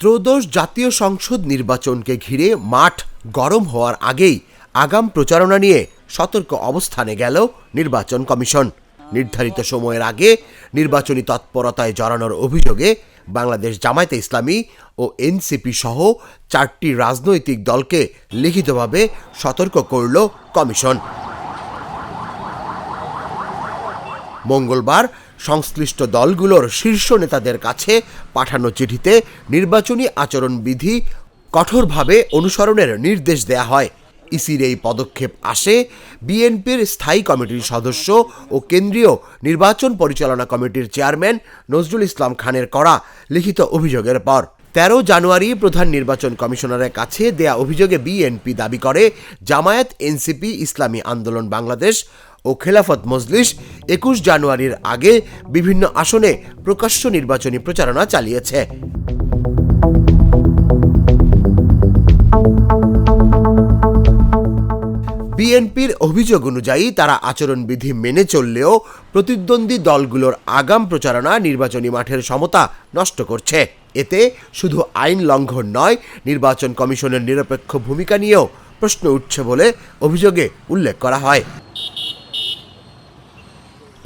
ত্রয়োদশ জাতীয় সংসদ নির্বাচনকে ঘিরে মাঠ গরম হওয়ার আগেই আগাম প্রচারণা নিয়ে সতর্ক অবস্থানে গেল নির্বাচন কমিশন। নির্ধারিত সময়ের আগে নির্বাচনী তৎপরতায় জড়ানোর অভিযোগে বাংলাদেশ জামায়াতে ইসলামী ও এনসিপি সহ চারটি রাজনৈতিক দলকে লিখিতভাবে সতর্ক করল কমিশন। মঙ্গলবার সংশ্লিষ্ট দলগুলোর শীর্ষ নেতাদের কাছে পাঠানো চিঠিতে নির্বাচনী আচরণবিধি কঠোরভাবে অনুসরণের নির্দেশ দেয়া হয়। ইসির এই পদক্ষেপ আসে বিএনপির স্থায়ী কমিটির সদস্য ও কেন্দ্রীয় নির্বাচন পরিচালনা কমিটির চেয়ারম্যান নজরুল ইসলাম খানের করা লিখিত অভিযোগের পর তেরো জানুয়ারি প্রধান নির্বাচন কমিশনারের কাছে দেয়া অভিযোগে বিএনপি দাবি করে জামায়াত এনসিপি ইসলামী আন্দোলন বাংলাদেশ ও খেলাফত মজলিস একুশ জানুয়ারির আগে বিভিন্ন আসনে প্রকাশ্য নির্বাচনী প্রচারণা চালিয়েছে। বিএনপির অভিযোগ অনুযায়ী তারা আচরণবিধি মেনে চললেও প্রতিদ্বন্দ্বী দলগুলোর আগাম প্রচারণা নির্বাচনী মাঠের সমতা নষ্ট করছে। এতে শুধু আইন লঙ্ঘন নয়, নির্বাচন কমিশনের নিরপেক্ষ ভূমিকা নিয়েও প্রশ্ন উঠছে বলে অভিযোগে উল্লেখ করা হয়।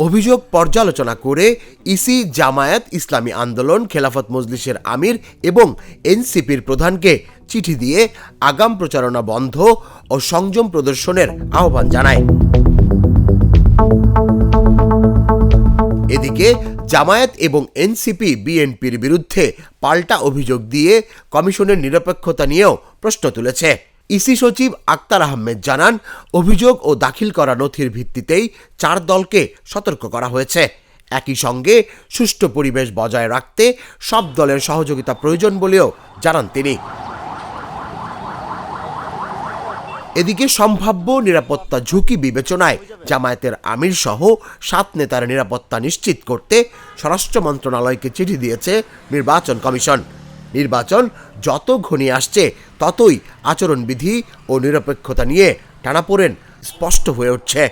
অভিযোগ পর্যালোচনা করে ইসি জামায়াত ইসলামী আন্দোলন খেলাফত মজলিসের আমির এবং এনসিপির প্রধানকে চিঠি দিয়ে আগাম প্রচারণা বন্ধ ও সংযম প্রদর্শনের আহ্বান জানায়। এদিকে জামায়াত এবং এনসিপি বিএনপির বিরুদ্ধে পাল্টা অভিযোগ দিয়ে কমিশনের নিরপেক্ষতা নিয়েও প্রশ্ন তুলেছে। ইসি সচিব আক্তার আহমেদ জানান, অভিযোগ ও দাখিল করা নথির ভিত্তিতেই চার দলকে সতর্ক করা হয়েছে। একই সঙ্গে সুষ্ঠু পরিবেশ বজায় রাখতে সব দলের সহযোগিতা প্রয়োজন বলেও জানান তিনি। এদিকে সম্ভাব্য নিরাপত্তা ঝুঁকি বিবেচনায় জামায়াতের আমির সহ সাত নেতার নিরাপত্তা নিশ্চিত করতে স্বরাষ্ট্র মন্ত্রণালয়কে চিঠি দিয়েছে নির্বাচন কমিশন। নির্বাচন যত ঘনিয়ে আসছে ততই আচরণবিধি ও নিরপেক্ষতা নিয়ে টানাপোড়েন স্পষ্ট হয়ে উঠছে।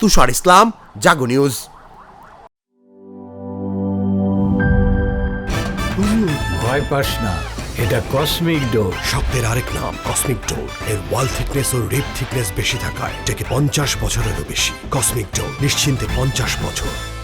তুষার ইসলাম জাগো নিউজ। ভয় পাস না এটা কসমিক ডোজ শব্দের আরেক নাম কসমিক ডোর এর ওয়াল থিকনেস ও রিপ থিকনেস বেশি থাকায় এটাকে পঞ্চাশ বছরেরও বেশি। কসমিক ডোর নিশ্চিন্তে পঞ্চাশ বছর।